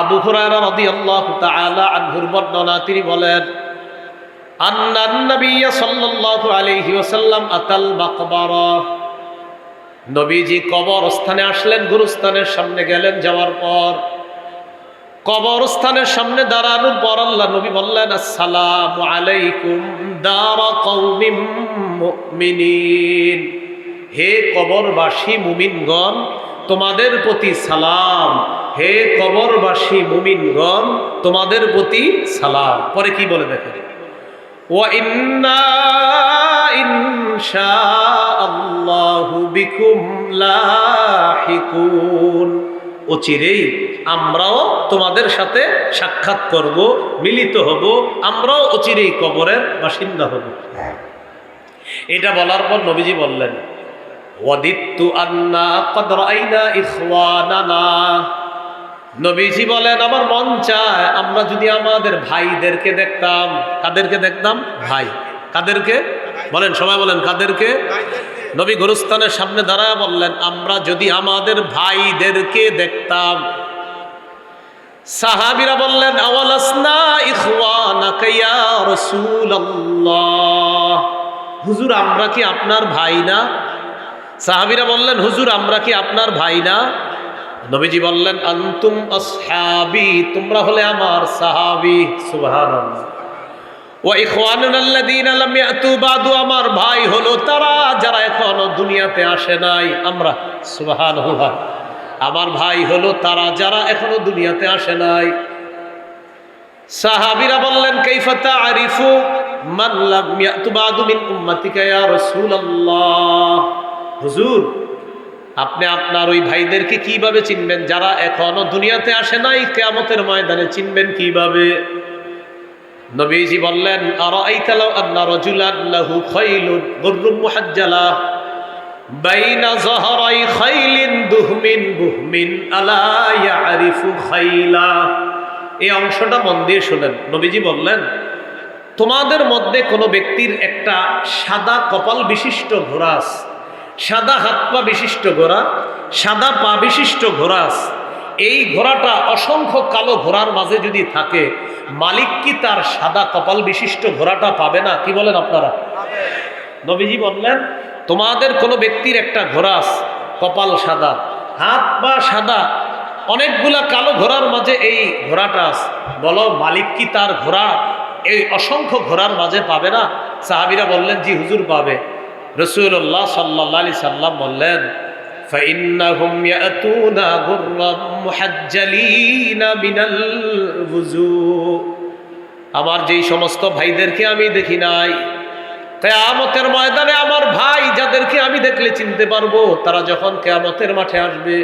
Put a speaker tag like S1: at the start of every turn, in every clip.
S1: আবু হুরায়রা রাদিয়াল্লাহু তাআলা আনহুর বর্ণনা, তিনি বলেন আন্নান নবিয়্য সাল্লাল্লাহু আলাইহি ওয়াসাল্লাম আতাল মাকবারা। নবীজি কবরস্থানে আসলেন, গুরুস্থানের সামনে গেলেন, যাওয়ার পর কবরস্থানের সামনে দাঁড়ানোর পর আল্লাহ নবী বললেন, আসসালামু আলাইকুম দারা কওমিম মুমিনিন। হে কবরবাসী মুমিনগণ, তোমাদের প্রতি সালাম। হে কবরবাসী মুমিনগণ, তোমাদের প্রতি সালাম। পরে কি বলে দেখে ইন্না ইনশা আল্লাহু অচিরেই আমরাও তোমাদের সাথে সাক্ষাৎ করব, মিলিত হব, আমরাও অচিরেই কবরের বাসিন্দা হব। এটা বলার পর নবীজি বললেন, ওয়াদিত্তু আন্না কদ রাইনা ইখওয়ানানা। নবীজি বলেন, আমার মন চায় আমরা যদি আমাদের ভাইদেরকে দেখতাম। কাদেরকে দেখতাম? ভাই। কাদেরকে? বলেন, সবাই বলেন, কাদেরকে? নবী গুরুস্থানের সামনে দাঁড়ায় বললেন, আমরা যদি আমাদের ভাইদেরকে দেখতাম। সাহাবিরা বললেন, আওয়ালাসনা ইখওয়ানাকা ইয়া রাসূলুল্লাহ? হুজুর, আমরা কি আপনার ভাই না? সাহাবিরা বললেন, হুজুর, আমরা কি আপনার ভাই না? নবীজি বললেন, আন্তুম আসহাবি, তোমরা হলে আমার সাহাবি। সুবহানাল্লাহ। ওয়া ইখওয়ানুনা আল্লাযীনা লাম ইয়াতু বাদু, আমার ভাই হলো তারা, যারা এখনও দুনিয়াতে আসে নাই। আমরা, সুবহানাল্লাহ। আমার ভাই হলো তারা, যারা এখনও দুনিয়াতে আসে নাই। সাহাবীরা বললেন, কাইফা তাআরিফু মান লাম ইয়াতু বাদু মিন উম্মাতিকা ইয়া রাসূলুল্লাহ? হুজুর আপনি আপনার ওই ভাইদেরকে কীভাবে চিনবেন? যারা এখনও দুনিয়াতে আসে নাই, কেয়ামতের ময়দানে চিনবেন কীভাবে? নবীজি বললেন এই অংশটা মন দিয়ে শুনেন। নবীজি বললেন, তোমাদের মধ্যে কোনো ব্যক্তির একটা সাদা কপাল বিশিষ্ট ঘোড়া আছে। সাদা হাত পা বিশিষ্ট ঘোড়া, সাদা পা বিশিষ্ট ঘোড়াস। এই ঘোড়াটা অসংখ্য কালো ঘোড়ার মাঝে যদি থাকে, মালিক কি তার সাদা কপাল বিশিষ্ট ঘোড়াটা পাবে না? কি বলেন আপনারা? নবীজি বললেন, তোমাদের কোনো ব্যক্তির একটা ঘোড়াস কপাল সাদা, হাত পা সাদা, অনেকগুলা কালো ঘোড়ার মাঝে এই ঘোড়াটা আছে। বলো, মালিক কি তার ঘোড়া এই অসংখ্য ঘোড়ার মাঝে পাবে না? সাহাবিরা বললেন, জি, হুজুর পাবে। রসুল্লাহ সাল্লাহ আলি সাল্লাম বললেন فإنهم يأتون غرا محجلين من الوضوء আমার যেই সমস্ত ভাইদেরকে আমি দেখি নাই কেয়ামতের ময়দানে আমার ভাই যাদেরকে আমি দেখলে চিনতে পারবো তারা যখন কেয়ামতের মাঠে আসবে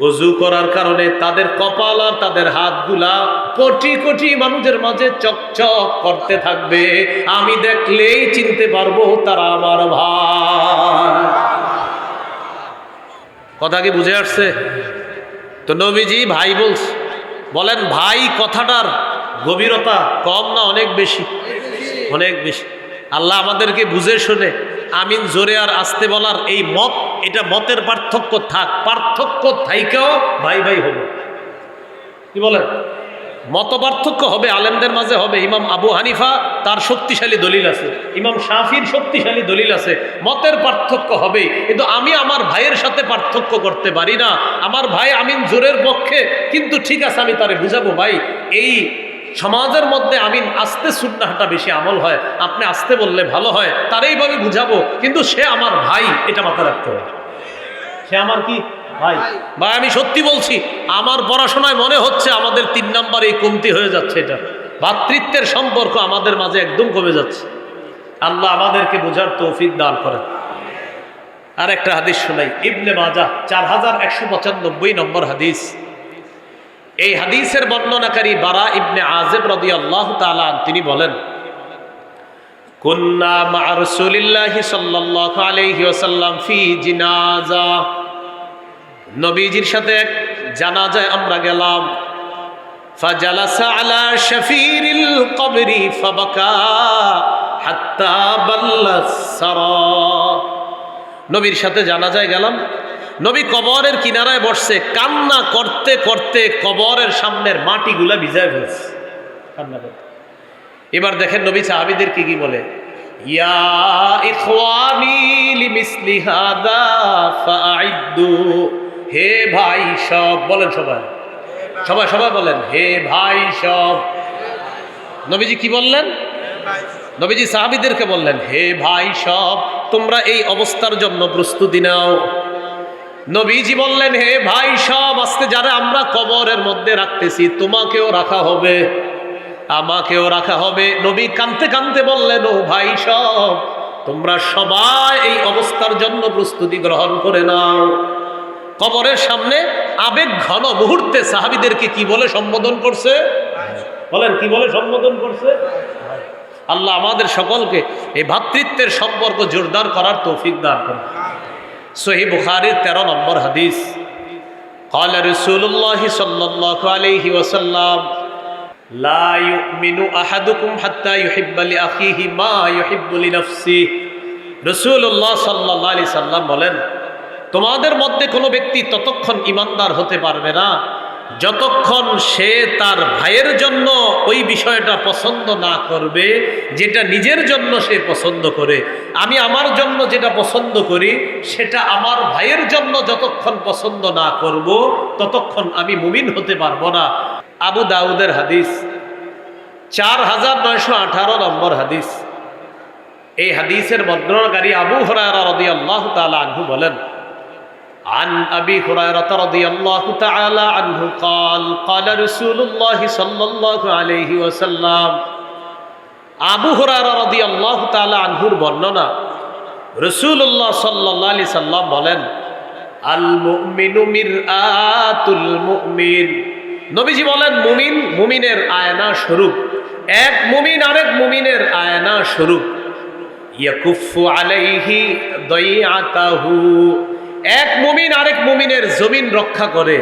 S1: অজু করার কারণে তাদের কপাল আর তাদের হাতগুলা কোটি কোটি মানুষের মাঝে চকচক করতে থাকবে। আমি দেখলেই চিনতে পারব তারা আমার ভাই। কথা কি বুঝে আসছে? তো নবীজি ভাই বলস বলেন, ভাই কথাটার গভীরতা কম না অনেক বেশি? অনেক বেশি। আল্লাহ আমাদেরকে বুঝে শুনে। আমিন, জোরে আর আসতে বলার এই মত এটা মতের পার্থক্য থাক, পার্থক্য থাইকেও ভাই ভাই হবে। কি বলেন? মত পার্থক্য হবে, আলেমদের মাঝে হবে। ইমাম আবু হানিফা, তার শক্তিশালী দলিল আছে। ইমাম শাফির শক্তিশালী দলিল আছে। মতের পার্থক্য হবে, কিন্তু আমি আমার ভাইয়ের সাথে পার্থক্য করতে পারি না। আমার ভাই আমিন জোরের পক্ষে, কিন্তু ঠিক আছে, আমি তারে বুঝাবো, ভাই। এই সমাজের মধ্যে আমি আস্তে সুন্নাহাটা বেশি আমল হয়। আপনি আসতে বললে ভালো হয় তারইভাবে বুঝাবো, কিন্তু সে আমার ভাই, এটা মাথা রাখতে হবে। সে আমার কি? ভাই। ভাই, আমি সত্যি বলছি, আমার পড়াশোনায় মনে হচ্ছে আমাদের তিন নাম্বার এই কমতি হয়ে যাচ্ছে এটা। ভাতৃত্বের সম্পর্ক আমাদের মাঝে একদম কমে যাচ্ছে। আল্লাহ আমাদেরকে বোঝার তৌফিক দান করেন। আর একটা হাদিস শোনাই। ইবনে মাজা চার হাজার একশো পঁচানব্বই নম্বর হাদিস। এই হাদিসের বর্ণনাকারী বারা ইবনে আজেব রদি আল্লাহ তালান তিনি বলেন নবীজির সাথে আমরা গেলাম, ফাজালাসা আলা শাফিরিল নবীর সাথে জানাজায় গেলাম নবী কবরের কিনারায় বসছে, কান্না করতে করতে কবরের সামনের মাটিগুলা ভিজায় ফেলছে। কান্না করতে এবার দেখেন নবী সাহাবিদের কি কি বলে? ইয়া হে ভাই সব, বলেন সবাই। সবাই সবাই বলেন, হে ভাই সব। নবীজি কি বললেন? নবীজি সাহাবিদেরকে বললেন, হে ভাই সব, তোমরা এই অবস্থার জন্য প্রস্তুতি নাও। নবীজি বললেন, হে ভাই, সব আজকে যারা আমরা কবরের মধ্যে রাখতেছি, তোমাকেও রাখা হবে। আমাকেও রাখা হবে। নবী কানতে কানতে বললেন, ও ভাই, সব, তোমরা সবাই এই অবস্থার জন্য প্রস্তুতি গ্রহণ করে নাও। কবরের সামনে আবেগ ঘন মুহূর্তে সাহাবিদেরকে কি বলে সম্বোধন করছে? বলেন, কি বলে সম্বোধন করছে? আল্লাহ আমাদের সকলকে এই ভ্রাতৃত্বের সম্পর্ক জোরদার করার তৌফিক দান করুন। সহি বুখারির তেরো নম্বর হাদিস قال رسول الله صلى الله عليه وسلم لا يؤمن أحدكم حتى يحب لأخيه ما يحب لنفسه রসুল্লাহ সাল্লাহ আলি সাল্লাম বলেন তোমাদের মধ্যে কোনো ব্যক্তি ততক্ষণ ইমানদার হতে পারবে না যতক্ষণ সে তার ভাইয়ের জন্য ওই বিষয়টা পছন্দ না করবে, যেটা নিজের জন্য সে পছন্দ করে, আমি আমার জন্য যেটা পছন্দ করি, সেটা আমার ভাইয়ের জন্য যতক্ষণ পছন্দ না করব, ততক্ষণ আমি মুমিন হতে পারব না। আবু দাউদের হাদিস, চার হাজার নয়শো আঠারো নম্বর হাদিস। এই হাদিসের বর্ণনাকারী আবু হরায়রা রাদিয়াল্লাহু তালা আনহু বলেন عن أبي هريرة رضي الله تعالى عنه قال قال رسول الله صلى الله عليه وسلم আবু হুরায়রা রাদিয়াল্লাহু তাআলা আনহুর বর্ণনা রাসূলুল্লাহ সাল্লাল্লাহু আলাইহি সাল্লাম বলেন আল মুমিনু মিরআতুল মুমিন নবীজি বলেন মুমিন মুমিনের আয়না স্বরূপ এক মুমিন আরেক মুমিনের আয়না স্বরূপ ইয়াকুফু আলাইহি দইআতাহু এক মুমিন আরেক মুমিনের জমিন রক্ষা করে।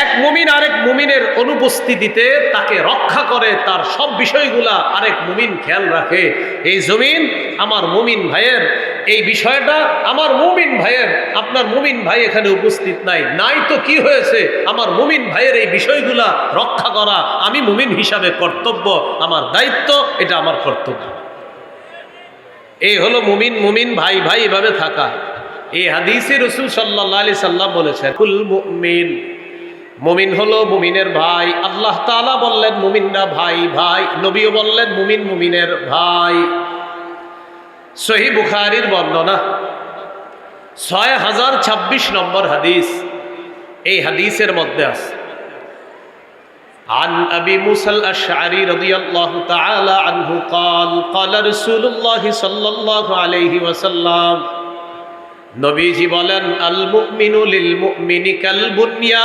S1: এক মুমিন আরেক মুমিনের অনুপস্থিতিতে তাকে রক্ষা করে, তার সব বিষয়গুলা আরেক মুমিন খেয়াল রাখে। এই জমিন আমার মুমিন ভাইয়ের, এই বিষয়টা আমার মুমিন ভাইয়ের, আপনার মুমিন ভাই এখানে উপস্থিত নাই। নাই তো কি হয়েছে? আমার মুমিন ভাইয়ের এই বিষয়গুলা রক্ষা করা আমি মুমিন হিসাবে কর্তব্য, আমার দায়িত্ব, এটা আমার কর্তব্য। এই হলো মুমিন মুমিন ভাই ভাই এভাবে থাকা। এই হাদিসে রসুল সাল্লাহ সাল্লাম বলেছেন, কুল মুমিন মুমিন হলো মুমিনের ভাই। আল্লাহ তাআলা বললেন, মুমিনরা ভাই ভাই। নবীও বললেন, মুমিন, মুমিনের ভাই। সহি বুখারির বর্ণনা। ছয় হাজার ছাব্বিশ নম্বর হাদিস এই হাদিসের মধ্যে আছে। عن أبي موسى الأشعري رضي الله تعالى عنه قال قال رسول الله صلى الله عليه وسلم নবীজি বলেন আল মুমিনু লিল মুমিনি কাল বুনিয়ান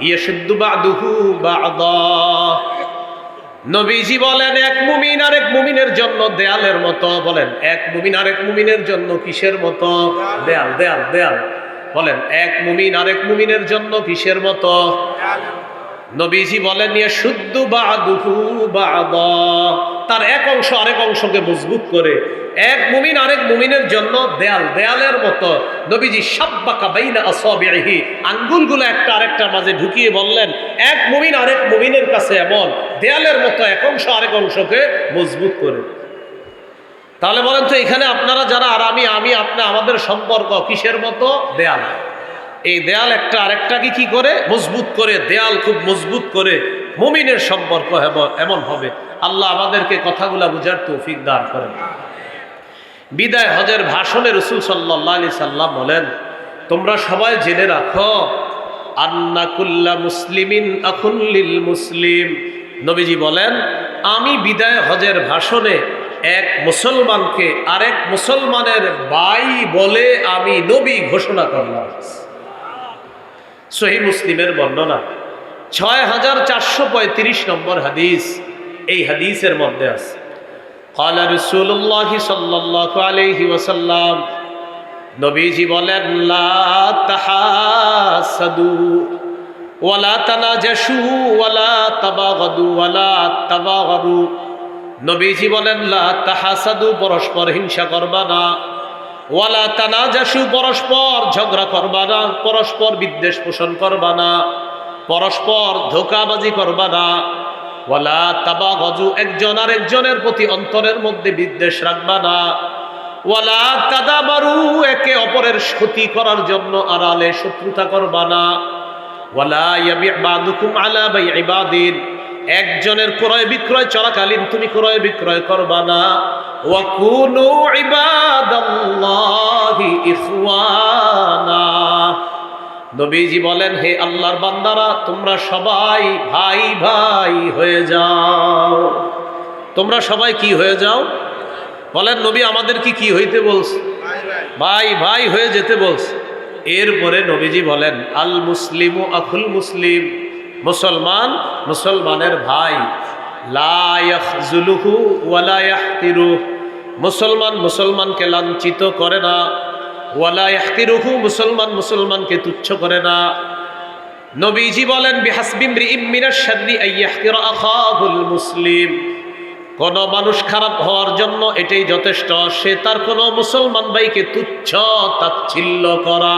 S1: ইয়াশুদ্দু বাদুহু বাদা নবীজি বলেন এক মুমিন আরেক মুমিনের জন্য দেয়ালের মতো বলেন এক মুমিন আরেক মুমিনের জন্য কিসের মতো দেয়াল দেয়াল দেয়াল বলেন, এক মুমিন আরেক মুমিনের জন্য কিসের মতো? নবীজি বলেন ইয়ে শুদ্ধ বাদুহু বা তার এক অংশ আরেক অংশকে মজবুত করে, এক মুমিন আরেক মুমিনের জন্য দেয়াল, দেয়ালের মতো। নবীজি সাব্বাকা বাইনা আসাবিহি আঙ্গুলগুলো একটা আরেকটার মাঝে ঢুকিয়ে বললেন, এক মুমিন আরেক মুমিনের কাছে এমন, দেয়ালের মতো এক অংশ আরেক অংশকে মজবুত করে। তাহলে বলেন তো এখানে আপনারা যারা আর আমি আমি আপনি আমাদের সম্পর্ক কিসের মতো? দেয়াল। এই দেয়াল একটা আরেকটাকে কি করে? মজবুত করে দেয়াল খুব মজবুত করে মুমিনের সম্পর্ক এমন হবে। আল্লাহ আমাদেরকে কথাগুলা বুঝার তৌফিক দান করেন। বিদায় হজের ভাষণে রসুল সাল্লাহ আলি সাল্লাম বলেন তোমরা সবাই জেনে রাখো আন্না কুল্লা মুসলিমিন আখুল্লিল মুসলিম। নবীজি বলেন আমি বিদায় হজের ভাষণে এক মুসলমানকে আরেক মুসলমানের ভাই বলে আমি নবী ঘোষণা করলাম সহি মুসলিমের বর্ণনা ছয় হাজার চারশো পঁয়ত্রিশ নম্বর হাদিস এই হাদিসের মধ্যে আছে قال رسول الله صلى الله عليه وسلم নবীজি বলেন লা তাহাসাদু ওয়ালা তানাজাশু ওয়ালা তাবাগাদু ওয়ালা তাবাগাদু নবীজি বলেন, লা তাহাসাদু, পরস্পর হিংসা করবা না। ওয়ালা তানাজাসু, পরস্পর ঝগড়া করবা না। পরস্পর বিদ্বেষ পোষণ করবা না। পরস্পর ধোকাবাজি করবা না। ওয়ালা তাবা গজু একজন আর একজনের প্রতি অন্তরের মধ্যে বিদ্বেষ রাখবা না। ওয়ালা তাদাবারু, একে অপরের ক্ষতি করার জন্য আড়ালে শত্রুতা করবা না। ওয়ালা ইয়াবি বাদুকুম আলা বাই ইবাদিন একজনের ক্রয় বিক্রয় চলাকালীন তুমি ক্রয় বিক্রয় করবা না। ওয়াকুনু ইবাদাল্লাহি নবীজি বলেন, হে আল্লাহর বান্দারা, তোমরা সবাই ভাই ভাই হয়ে যাও। তোমরা সবাই কি হয়ে যাও? বলেন, নবী আমাদের কি কি হইতে বলছে? ভাই ভাই হয়ে যেতে বলছে। এরপরে নবীজি বলেন, আল মুসলিম আখুল মুসলিম। মুসলমান, মুসলমানের ভাই। লাহু ওয়ালাহতিরু মুসলমান মুসলমানকে লাঞ্ছিত করে না। ওয়ালাহতিরুহু মুসলমান মুসলমানকে তুচ্ছ করে না। নবীজি বলেন বিহাসবিমরি ইমিনার শাদি আইয়াহতির আখাহুল মুসলিম। কোন মানুষ খারাপ হওয়ার জন্য এটাই যথেষ্ট। সে তার কোনো মুসলমান ভাইকে তুচ্ছ তাচ্ছিল্য করা।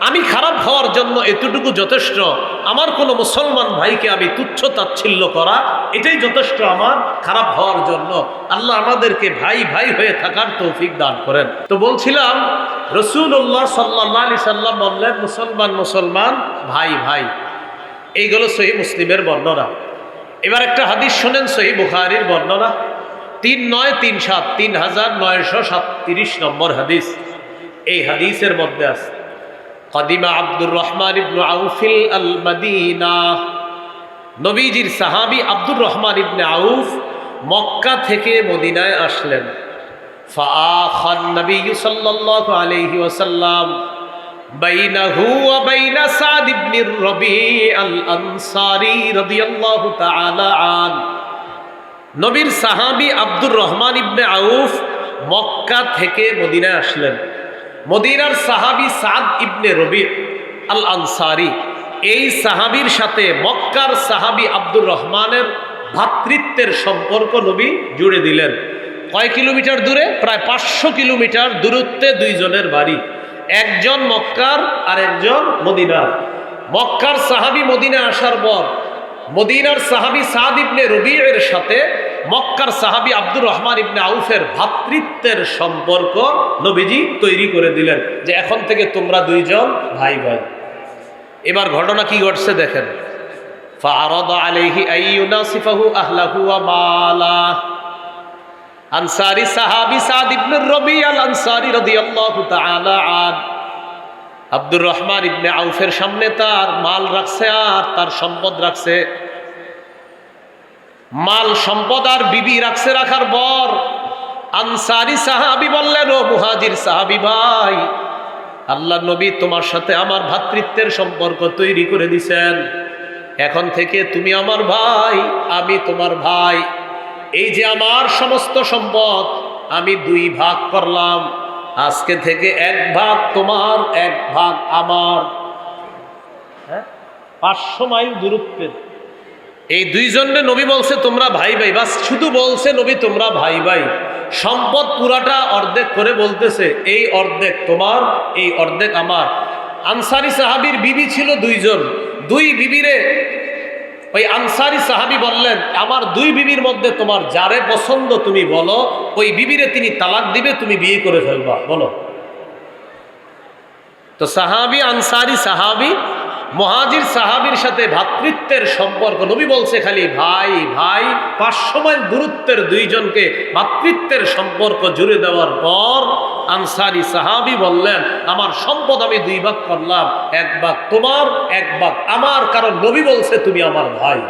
S1: আমি খারাপ হওয়ার জন্য এতটুকু যথেষ্ট। আমার কোনো মুসলমান ভাইকে আমি তুচ্ছ তাচ্ছিল্য করা, এটাই যথেষ্ট আমার খারাপ হওয়ার জন্য। আল্লাহ আমাদেরকে ভাই ভাই হয়ে থাকার তৌফিক দান করেন। তো বলছিলাম রসুল্লাহ সাল্লাহ আলি সাল্লাম বললেন, মুসলমান মুসলমান, ভাই ভাই। এইগুলো সহি মুসলিমের বর্ণনা। এবার একটা হাদিস শোনেন সহি বুখারির বর্ণনা। তিন নয় তিন সাত, তিন হাজার নয়শো সাতত্রিশ নম্বর হাদিস। এই হাদিসের মধ্যে আছে। কদিমা আব্দুর রহমান ইবনু আউফিল আল মদিনা নবীজির সাহাবি আব্দুর রহমান ইবনে আউফ মক্কা থেকে মদিনায় আসলেন। নবী সাল্লাল্লাহু আলাইহি ওয়াসাল্লাম বাইনাহু ওয়া বাইনা সাদ ইবনে রবি আল আনসারী রাদিয়াল্লাহু তাআলা নবীর সাহাবি আব্দুর রহমান ইবনে আউফ মক্কা থেকে মদিনায় আসলেন। মদিনার সাহাবি সাদ ইবনে রবি আল আনসারি এই সাহাবির সাথে মক্কার সাহাবি আব্দুর রহমানের ভ্রাতৃত্বের সম্পর্ক নবী জুড়ে দিলেন। কয় কিলোমিটার দূরে? প্রায় পাঁচশো কিলোমিটার দূরত্বে দুইজনের বাড়ি। একজন মক্কার আর একজন মদিনার। মক্কার সাহাবি মদিনা আসার পর মদিনার সাহাবি সাদ ইবনে রবিয়ের সাথে মক্কার সাহাবি আব্দুর রহমান ইবনে আউফের ভাতৃত্বের সম্পর্ক নবীজি তৈরি করে দিলেন যে এখন থেকে তোমরা দুইজন ভাই ভাই এবার ঘটনা কি ঘটছে দেখেন। আনসারি সাহাবি সাদ ইবনে রবি আল আনসারি রাদিয়াল্লাহু তাআলা আন। আব্দুর রহমান ইবনে আউফের সামনে তার মাল রাখছে আর তার সম্পদ রাখছে। মাল সম্পদ আর বিবি রাখছে রাখার পর আনসারি সাহাবি বললেন, ও মুহাজির সাহাবি ভাই, আল্লাহ নবী তোমার সাথে আমার ভ্রাতৃত্বের সম্পর্ক তৈরি করে দিছেন। এখন থেকে তুমি আমার ভাই, আমি তোমার ভাই। এই যে আমার সমস্ত সম্পদ, আমি দুই ভাগ করলাম। আজকে থেকে এক ভাগ তোমার, এক ভাগ আমার। হ্যাঁ? পাঁচশো মাইল দূরত্বের এই দুইজনে নবী বলছে, তোমরা ভাই ভাই। বাস শুধু বলছে, নবী, তোমরা ভাই ভাই। সম্পদ পুরাটা অর্ধেক করে বলতেছে, এই অর্ধেক তোমার, এই অর্ধেক আমার। আনসারি সাহাবির বিবি ছিল দুইজন। দুই বিবিরে ওই আনসারি সাহাবি বললেন, আমার দুই বিবির মধ্যে তোমার যারে পছন্দ তুমি বলো, ওই বিবিরে তিনি তালাক দিবে, তুমি বিয়ে করে ফেলবা। বলো। তো সাহাবি, আনসারি সাহাবি মহাজির সাহাবির সাথে ভাতৃত্বের সম্পর্ক। নবী বলছে খালি, ভাই ভাই। পাঁচশো মাইল দূরত্বের দুইজনকে ভাতৃত্বের সম্পর্ক জুড়ে দেওয়ার পর আনসারি সাহাবি বললেন, আমার সম্পদ আমি দুই ভাগ করলাম, এক ভাগ তোমার, এক ভাগ আমার। কারণ নবী বলছে, তুমি আমার ভাই।